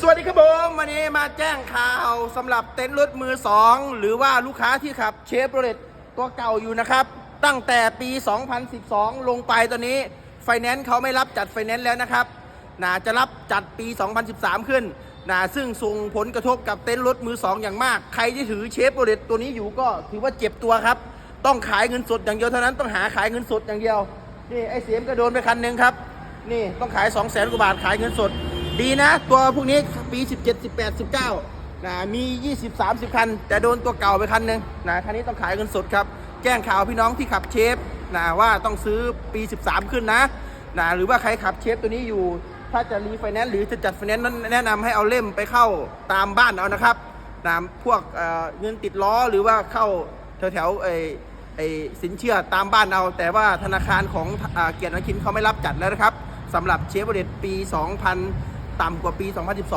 สวัสดีครับผมวันนี้มาแจ้งข่าวสำหรับเต็นท์รถมือสองหรือว่าลูกค้าที่ขับเชฟโรเลตตัวเก่าอยู่นะครับ ตั้งแต่ปี 2012 ลงไปตอนนี้ไฟแนนซ์เขาไม่รับจัดไฟแนนซ์แล้วนะครับนะจะรับจัดปี 2013 ขึ้นนะซึ่งส่งผลกระทบกับเต็นท์รถมือสองอย่างมาก ใครที่ถือเชฟโรเลตตัวนี้อยู่ก็ถือว่าเจ็บตัวครับ ต้องขายเงินสดอย่างเดียวเท่านั้นต้องหาขายเงินสดอย่างเดียวนี่ไอ้เสียมก็โดนไปคันหนึ่งครับนี่ต้องขาย 2 0 0แสนกว่าบาทขายเงินสด ดีนะ ตัวพวกนี้ปี 17 18 19นะมี 20 30 คัน แต่โดนตัวเก่าไปคันหนึ่งนะคันนี้ต้องขายเงินสดครับ แจ้งข่าวพี่น้องที่ขับเชฟนะว่าต้องซื้อปี 13 ขึ้นนะนะหรือว่าใครขับเชฟตัวนี้อยู่ ถ้าจะรีไฟแนนซ์หรือจะจัดไฟแนนซ์นั้นแนะนำให้เอาเล่มไปเข้าตามบ้านเอานะครับนะพวกเเงินติดล้อหรือว่าเข้าแถวแถวไอ้ไอ้สินเชื่อตามบ้านเอา แต่ว่าธนาคารของอ่าเกียรตินคินเขาไม่รับจัดแล้วนะครับสำหรับเชฟโรเลตปี 2000 ต่ำกว่าปี 2012